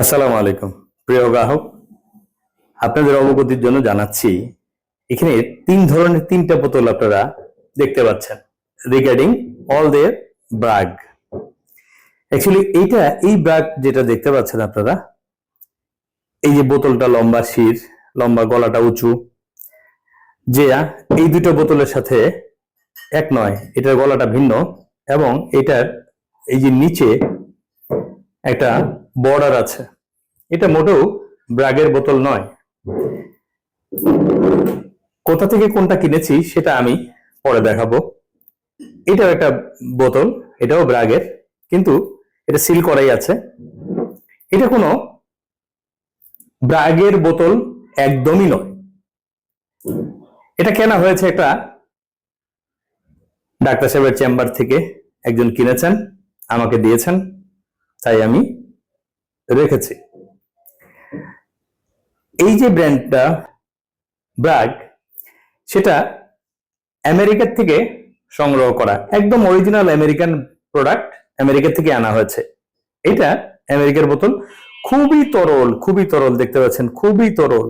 আসসালামু আলাইকুম। প্রিয় গ্রাহক, আপনাদের অবগতির জন্য জানাচ্ছি, এখানে তিন ধরনের তিনটা বোতল আপনারা দেখতে পাচ্ছেন regarding all the Bragg actually এইটা, এই ব্রাগ যেটা দেখতে পাচ্ছেন আপনারা, এই যে বোতলটা লম্বা শির, লম্বা গলাটা উঁচু, যে এই দুটো বোতলের সাথে এক নয়, এটার গলাটা ভিন্ন এবং এটার এই যে নিচে একটা বর্ডার আছে। এটা মোটেও ব্রাগের বোতল নয়। কোথা থেকে কোনটা কিনেছি সেটা আমি পরে দেখাবো। এটাও একটা বোতল, এটাও ব্রাগের, কিন্তু এটা সিল করাই আছে। এটা কোনো ব্রাগের বোতল একদমই নয়। এটা কেনা হয়েছে একটা ডাক্তার সাহেবের চেম্বার থেকে। একজন কিনেছেন, আমাকে দিয়েছেন, তাই আমি রেখেছি। এই যে ব্র্যান্ডটা ব্রাগ সেটা আমেরিকার থেকে সংগ্রহ করা, একদম অরিজিনাল আমেরিকান প্রোডাক্ট আমেরিকা থেকে আনা হয়েছে। এটা আমেরিকার বোতল, খুবই তরল খুবই তরল, দেখতে পাচ্ছেন, খুবই তরল।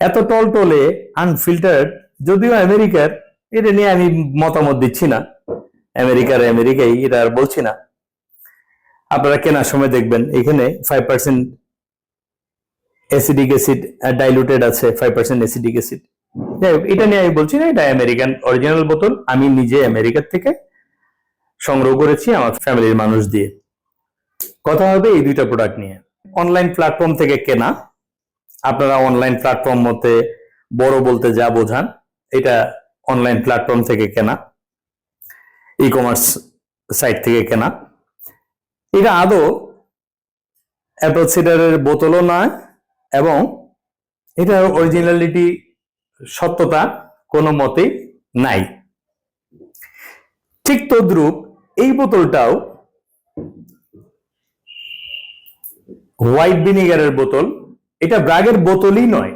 এত টলটলে আনফিল্টার্ড যদিও আমেরিকার, এটা নিয়ে আমি মতামত দিচ্ছি না। আমেরিকার, আমেরিকাই, এটা আর বলছি না। আপনারা কেনার সময় দেখবেন এখানে five percent acidic acid diluted আছে ফাইভ পার্সেন্ট অ্যাসিডিক অ্যাসিড যাই হোক, এটা নিয়ে আমি বলছি না এটা আমেরিকান অরিজিনাল বোতল আমি নিজে আমেরিকার থেকে সংগ্রহ করেছি আমার ফ্যামিলির মানুষ দিয়ে। কথা হবে এই দুইটা প্রোডাক্ট নিয়ে। অনলাইন প্ল্যাটফর্ম থেকে কেনা আপনারা অনলাইন প্ল্যাটফর্ম মতে বড় বলতে যা বোঝান এটা অনলাইন প্ল্যাটফর্ম থেকে কেনা ই কমার্স সাইট থেকে কেনা। এটা আদৌ অ্যাপল সিডারের বোতলও নয় এবং এটার অরিজিনালিটি সত্যতা কোনো মতে নাই। ঠিক তদ্রুপ এই বোতলটাও হোয়াইট ভিনিগারের বোতল, এটা ব্রাগের বোতলই নয়।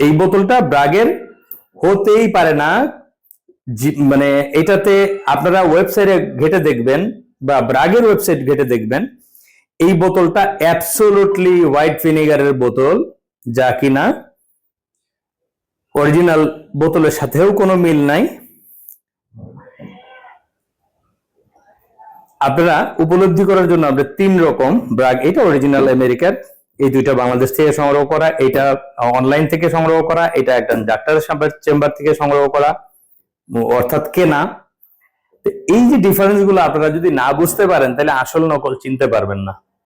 এই বোতলটা ব্রাগের হতেই পারে না। মানে এটাতে আপনারা ওয়েবসাইটে ঘেটে দেখবেন বা ব্রাগের ওয়েবসাইট ঘেটে দেখবেন, এই বোতলটা অ্যাবসোলুটলি হোয়াইট ভিনেগারের বোতল, যা কিনা অরিজিনাল বোতলের সাথেও কোনো মিল নাই। আপনারা উপলব্ধি করার জন্য আমরা তিন রকম ব্রাগ, এটা অরিজিনাল আমেরিকার এই দুইটা বাংলাদেশ থেকে সংগ্রহ করা, এটা অনলাইন থেকে সংগ্রহ করা, এটা একটা ডাক্তারের চেম্বার থেকে সংগ্রহ করা, অর্থাৎ কেনা। এই যে ডিফারেন্সগুলো আপনারা যদি না বুঝতে পারেন, তাহলে আসল নকল চিনতে পারবেন না।